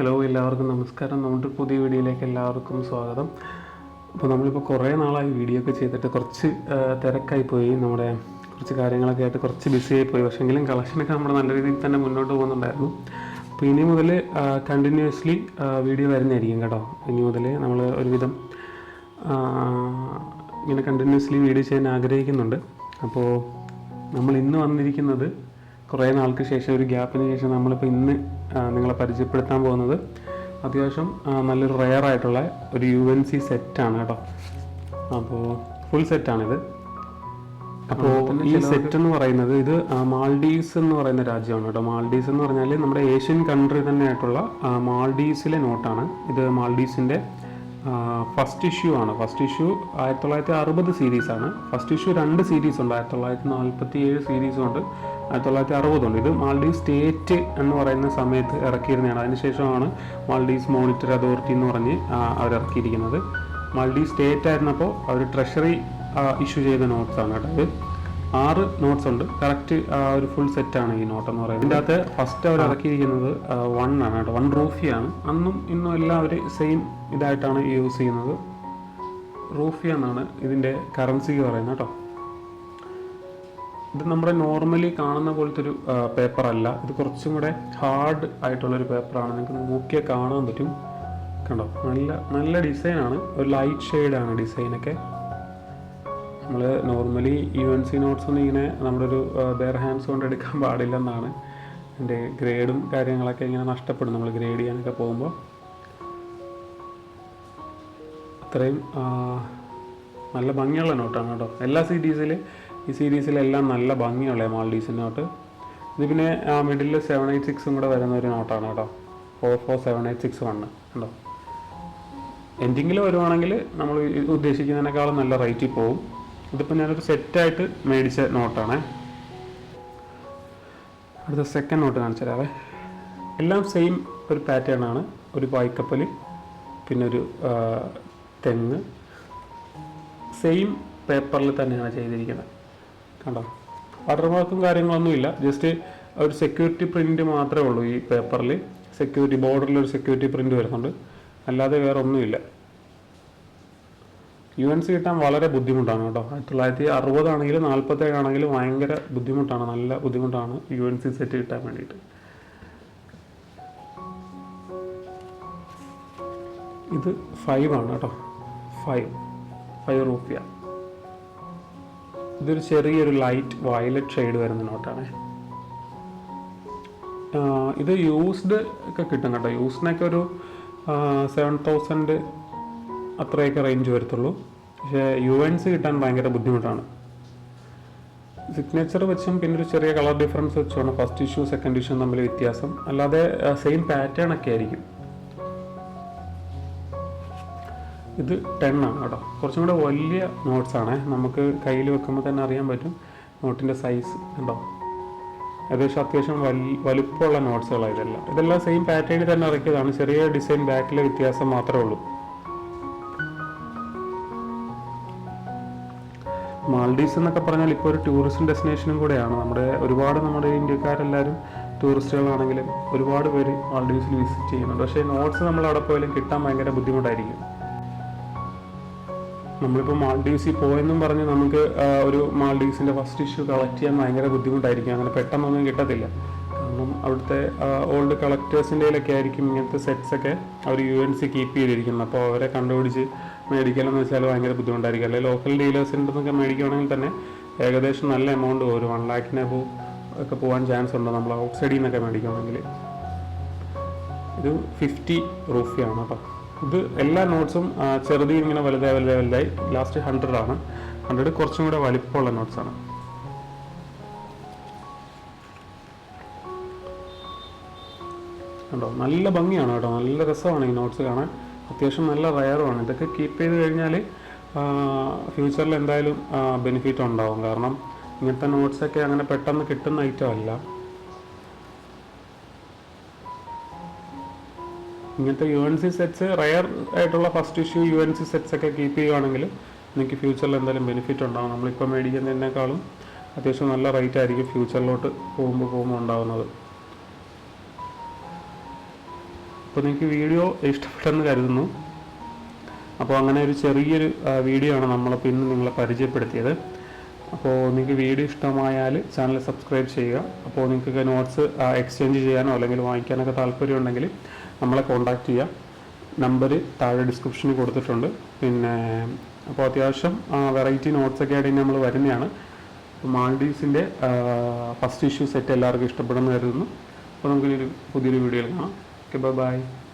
Hello എല്ലാവർക്കും നമസ്കാരം. നമ്മുടെ പുതിയ വീഡിയോയിലേക്ക് എല്ലാവർക്കും സ്വാഗതം. അപ്പോൾ നമ്മളിപ്പോൾ കുറേ നാളായി വീഡിയോ ഒക്കെ ചെയ്തിട്ട് കുറച്ച് തിരക്കായി പോയി. നമ്മുടെ കുറച്ച് കാര്യങ്ങളൊക്കെ ആയിട്ട് കുറച്ച് ബിസിയായി പോയി. പക്ഷേ എങ്കിലും കളക്ഷനൊക്കെ നമ്മുടെ നല്ല രീതിയിൽ തന്നെ മുന്നോട്ട് പോകുന്നുണ്ടായിരുന്നു. അപ്പോൾ ഇനി മുതൽ കണ്ടിന്യൂസ്ലി വീഡിയോ വരുന്നതായിരിക്കും കേട്ടോ. ഇനി മുതൽ നമ്മൾ ഒരുവിധം ഇങ്ങനെ കണ്ടിന്യൂസ്ലി വീഡിയോ ചെയ്യാൻ ആഗ്രഹിക്കുന്നുണ്ട്. അപ്പോൾ നമ്മൾ ഇന്ന് വന്നിരിക്കുന്നത് കുറേ നാൾക്ക് ശേഷം ഒരു ഗ്യാപ്പിന് ശേഷം നമ്മളിപ്പോൾ ഇന്ന് നിങ്ങളെ പരിചയപ്പെടുത്താൻ പോകുന്നത് അത്യാവശ്യം നല്ലൊരു റെയർ ആയിട്ടുള്ള ഒരു യു എൻ സി സെറ്റാണ് കേട്ടോ അപ്പോൾ ഫുൾ സെറ്റാണിത് അപ്പോൾ ഈ സെറ്റ് എന്ന് പറയുന്നത് ഇത് മാൾഡീവ്സ് എന്ന് പറയുന്ന രാജ്യമാണ് കേട്ടോ. മാൾഡീവ്സ് എന്ന് പറഞ്ഞാൽ നമ്മുടെ ഏഷ്യൻ കൺട്രി തന്നെയായിട്ടുള്ള ആയിട്ടുള്ള മാൾഡീവ്സിലെ നോട്ടാണ് ഇത് മാൾഡീവ്സിന്റെ ഫസ്റ്റ് ഇഷ്യൂ ആണ്. ഫസ്റ്റ് ഇഷ്യൂ ആയിരത്തി തൊള്ളായിരത്തി അറുപത് സീരീസ് ആണ്. ഫസ്റ്റ് ഇഷ്യൂ രണ്ട് സീരീസ് ഉണ്ട്. ആയിരത്തി തൊള്ളായിരത്തി നാൽപ്പത്തി ഏഴ് സീരീസും ഉണ്ട്. ആയിരത്തി തൊള്ളായിരത്തി അറുപതുണ്ട് ഇത് മാൾഡീവ് സ്റ്റേറ്റ് എന്ന് പറയുന്ന സമയത്ത് ഇറക്കിയിരുന്നതാണ്. അതിനുശേഷമാണ് മാൾഡീവ്സ് മോണിറ്റർ അതോറിറ്റി എന്ന് പറഞ്ഞ് അവർ ഇറക്കിയിരിക്കുന്നത്. മാൾഡീവ് സ്റ്റേറ്റ് ആയിരുന്നപ്പോൾ അവർ ട്രഷറി ഇഷ്യൂ ചെയ്ത നോട്ട്സ് ആണ് കേട്ടോ ആറ് നോട്ട്സ് ഉണ്ട്. കറക്റ്റ് ഒരു ഫുൾ സെറ്റ് ആണ് ഈ നോട്ട് എന്ന് പറയുന്നത്. ഇതിന്റെ അകത്ത് ഫസ്റ്റ് അവർ ഇറക്കിയിരിക്കുന്നത് വൺ ആണ് കേട്ടോ. വൺ റൂഫിയാണ് അന്നും ഇന്നും എല്ലാവരും സെയിം ഇതായിട്ടാണ് യൂസ് ചെയ്യുന്നത്. റൂഫിയ എന്നാണ് ഇതിന്റെ കറൻസി എന്ന് പറയുന്നത് കേട്ടോ. ഇത് നമ്മുടെ നോർമലി കാണുന്ന പോലത്തെ ഒരു പേപ്പർ അല്ല. ഇത് കുറച്ചും കൂടെ ഹാർഡ് ആയിട്ടുള്ളൊരു പേപ്പറാണ് നിങ്ങൾക്ക് നോക്കിയാൽ കാണാൻ പറ്റും. കണ്ടോ? നല്ല നല്ല ഡിസൈനാണ് ഒരു ലൈറ്റ് ഷെയ്ഡാണ് ഡിസൈനൊക്കെ നമ്മൾ normally U N C notes ഒന്നും ഇങ്ങനെ നമ്മുടെ ഒരു ബെയർ ഹാൻഡ്സ് കൊണ്ട് എടുക്കാൻ പാടില്ലെന്നാണ്. എന്റെ ഗ്രേഡും കാര്യങ്ങളൊക്കെ ഇങ്ങനെ നഷ്ടപ്പെടും. നമ്മൾ ഗ്രേഡ് ചെയ്യാനൊക്കെ പോകുമ്പോൾ അത്രയും നല്ല ഭംഗിയുള്ള നോട്ടാണ് കേട്ടോ. എല്ലാ സീരീസിൽ ഈ സീരീസിലെല്ലാം നല്ല ഭംഗിയുള്ള മാൾഡീസ് നോട്ട് ഇത് പിന്നെ ആ മിഡിൽ സെവൻ എയ്റ്റ് സിക്സും കൂടെ വരുന്ന ഒരു നോട്ടാണ് കേട്ടോ. Four four seven eight six one കേട്ടോ എൻഡിങ്ങിൽ വരുവാണെങ്കിൽ നമ്മൾ ഉദ്ദേശിക്കുന്നതിനേക്കാളും നല്ല റേറ്റിൽ പോകും. ഇതിപ്പോൾ ഞാനൊരു സെറ്റായിട്ട് മേടിച്ച നോട്ടാണ്. അടുത്ത സെക്കൻഡ് നോട്ട് കാണിച്ചു തരാവേ. എല്ലാം സെയിം ഒരു പാറ്റേൺ ആണ്. ഒരു വായ്ക്കപ്പൽ പിന്നെ ഒരു തെങ്ങ്. സെയിം പേപ്പറിൽ തന്നെയാണ് ചെയ്തിരിക്കുന്നത്. കണ്ടോ? വാട്ടർമാർക്കും കാര്യങ്ങളൊന്നുമില്ല ജസ്റ്റ് ഒരു സെക്യൂരിറ്റി പ്രിന്റ് മാത്രമേ ഉള്ളൂ ഈ പേപ്പറിൽ സെക്യൂരിറ്റി ബോർഡറിൽ ഒരു സെക്യൂരിറ്റി പ്രിന്റ് വരുന്നുണ്ട്. അല്ലാതെ വേറെ ഒന്നുമില്ല യു എൻ സി കിട്ടാൻ വളരെ ബുദ്ധിമുട്ടാണ് കേട്ടോ. തൊള്ളായിരത്തി അറുപതാണെങ്കിലും നാൽപ്പത്തേഴാണെങ്കിലും ഭയങ്കര ബുദ്ധിമുട്ടാണ്. നല്ല ബുദ്ധിമുട്ടാണ് യു എൻ സി സെറ്റ് കിട്ടാൻ വേണ്ടിയിട്ട്. ഇത് ഫൈവ് ആണ് കേട്ടോ. ഫൈവ് ഫൈവ് റുപ്യ ഇതൊരു ചെറിയൊരു ലൈറ്റ് വയലറ്റ് ഷെയ്ഡ് വരുന്ന നോട്ടാണ് ഇത് യൂസ്ഡ് ഒക്കെ കിട്ടും കേട്ടോ. യൂസ്ഡിനൊക്കെ ഒരു സെവൻ തൗസൻഡ് അത്രയൊക്കെ റേഞ്ച് വരത്തുള്ളൂ. പക്ഷേ യു എൻ സി കിട്ടാൻ ഭയങ്കര ബുദ്ധിമുട്ടാണ്. സിഗ്നേച്ചർ വെച്ചും പിന്നെ ഒരു ചെറിയ കളർ ഡിഫറൻസ് വെച്ചുമാണ് ഫസ്റ്റ് ഇഷ്യൂ സെക്കൻഡ് ഇഷ്യൂ തമ്മിൽ വ്യത്യാസം. അല്ലാതെ സെയിം പാറ്റേൺ ഒക്കെ ആയിരിക്കും. ഇത് ടെൻ ആണ് കേട്ടോ. കുറച്ചും കൂടെ വലിയ നോട്ട്സ് ആണ്. നമുക്ക് കയ്യിൽ വെക്കുമ്പോൾ തന്നെ അറിയാൻ പറ്റും നോട്ടിന്റെ സൈസ് ഉണ്ടോ. ഏകദേശം അത്യാവശ്യം വലി വലുപ്പമുള്ള നോട്ട്സുകളാണ് ഇതെല്ലാം. ഇതെല്ലാം സെയിം പാറ്റേണിൽ തന്നെ ഇറക്കിയതാണ്. ചെറിയ ഡിസൈൻ ബാക്കിലെ വ്യത്യാസം മാത്രമേ ഉള്ളൂ. മാൾഡീവ്സ് എന്നൊക്കെ പറഞ്ഞാൽ ഇപ്പോൾ ഒരു ടൂറിസ്റ്റ് ഡെസ്റ്റിനേഷനും കൂടെയാണ്. നമ്മുടെ ഒരുപാട് നമ്മുടെ ഇന്ത്യക്കാരെല്ലാവരും ടൂറിസ്റ്റുകളാണെങ്കിലും ഒരുപാട് പേര് മാൾഡീവ്സിൽ വിസിറ്റ് ചെയ്യുന്നുണ്ട്. പക്ഷേ നോട്ട്സ് നമ്മൾ അവിടെ പോയാലും കിട്ടാൻ ഭയങ്കര ബുദ്ധിമുട്ടായിരിക്കും. നമ്മളിപ്പോൾ മാൾഡീവ്സിൽ പോയെന്നും പറഞ്ഞ് നമുക്ക് ഒരു മാൾഡീവ്സിന്റെ ഫസ്റ്റ് ഇഷ്യൂ കളക്ട് ചെയ്യാൻ ഭയങ്കര ബുദ്ധിമുട്ടായിരിക്കും. അങ്ങനെ പെട്ടെന്നൊന്നും കിട്ടത്തില്ല. കാരണം അവിടുത്തെ ഓൾഡ് കളക്ടേഴ്സിന്റെ ആയിരിക്കും ഇങ്ങനത്തെ സെറ്റ്സൊക്കെ അവർ യു എൻ സി കീപ്പ് ചെയ്തിരിക്കുന്നത്. അപ്പോൾ അവരെ കണ്ടുപിടിച്ച് മേടിക്കലെന്ന് വെച്ചാൽ ഭയങ്കര ബുദ്ധിമുട്ടായിരിക്കും. അല്ലെങ്കിൽ ലോക്കൽ ഡീലേഴ്സിന്റെ നിന്നൊക്കെ മേടിക്കുകയാണെങ്കിൽ തന്നെ ഏകദേശം നല്ല എമൗണ്ട് ഒരു വൺ പോ ഒക്കെ പോകാൻ ചാൻസ് ഉണ്ട്? നമ്മൾ ഔട്ട് സൈഡിൽ നിന്നൊക്കെ മേടിക്കുകയാണെങ്കിൽ ഇത് ഫിഫ്റ്റി റൂഫിയാണ് കേട്ടോ ഇത് എല്ലാ നോട്ട്സും ചെറുതിൽ ഇങ്ങനെ വലുതായി വലുതായി വലുതായി. ലാസ്റ്റ് ഹൺഡ്രഡ് ആണ്. ഹൺഡ്രഡ് കുറച്ചും കൂടെ വലിപ്പമുള്ള നോട്ട്സാണ് കണ്ടോ? നല്ല ഭംഗിയാണ് കേട്ടോ നല്ല രസമാണ് ഈ നോട്ട്സ് കാണാൻ. അത്യാവശ്യം നല്ല റയറുമാണ് ഇതൊക്കെ കീപ്പ് ചെയ്ത് കഴിഞ്ഞാൽ ഫ്യൂച്ചറിൽ എന്തായാലും ബെനിഫിറ്റ് ഉണ്ടാവും. കാരണം ഇങ്ങനത്തെ നോട്ട്സൊക്കെ അങ്ങനെ പെട്ടെന്ന് കിട്ടുന്ന ഐറ്റം അല്ല. ഇങ്ങനത്തെ U N C sets rare ആയിട്ടുള്ള first issue U N C sets ഒക്കെ കീപ്പ് ചെയ്യുവാണെങ്കിൽ നിങ്ങൾക്ക് ഫ്യൂച്ചറിൽ എന്തായാലും ബെനിഫിറ്റ് ഉണ്ടാവും. നമ്മളിപ്പോൾ മേടിക്കുന്നതിനേക്കാളും അത്യാവശ്യം നല്ല റേറ്റ് ആയിരിക്കും ഫ്യൂച്ചറിലോട്ട് പോകുമ്പോൾ പോകുമ്പോൾ ഉണ്ടാവുന്നത്. അപ്പോൾ നിങ്ങൾക്ക് വീഡിയോ ഇഷ്ടപ്പെട്ടെന്ന് കരുതുന്നു. അപ്പോൾ അങ്ങനെ ഒരു ചെറിയൊരു വീഡിയോ ആണ് നമ്മളിപ്പോൾ ഇന്ന് നിങ്ങളെ പരിചയപ്പെടുത്തിയത്. അപ്പോൾ നിങ്ങൾക്ക് വീഡിയോ ഇഷ്ടമായാൽ ചാനൽ സബ്സ്ക്രൈബ് ചെയ്യുക. അപ്പോൾ നിങ്ങൾക്ക് നോട്ട്സ് എക്സ്ചേഞ്ച് ചെയ്യാനോ അല്ലെങ്കിൽ വാങ്ങിക്കാനൊക്കെ താല്പര്യം ഉണ്ടെങ്കിൽ നമ്മളെ കോൺടാക്റ്റ് ചെയ്യുക നമ്പർ താഴെ ഡിസ്ക്രിപ്ഷനിൽ കൊടുത്തിട്ടുണ്ട്. പിന്നെ അപ്പോൾ അത്യാവശ്യം വെറൈറ്റി നോട്ട്സ് ഒക്കെ ആയിട്ട് നമ്മൾ വരുന്നതാണ്. മാൾഡീവ്സിന്റെ ഫസ്റ്റ് ഇഷ്യൂ സെറ്റ് എല്ലാവർക്കും ഇഷ്ടപ്പെടുമെന്ന് കരുതുന്നു. അപ്പോൾ നമുക്കൊരു പുതിയൊരു വീഡിയോയിൽ കാണാം. Okay, bye-bye.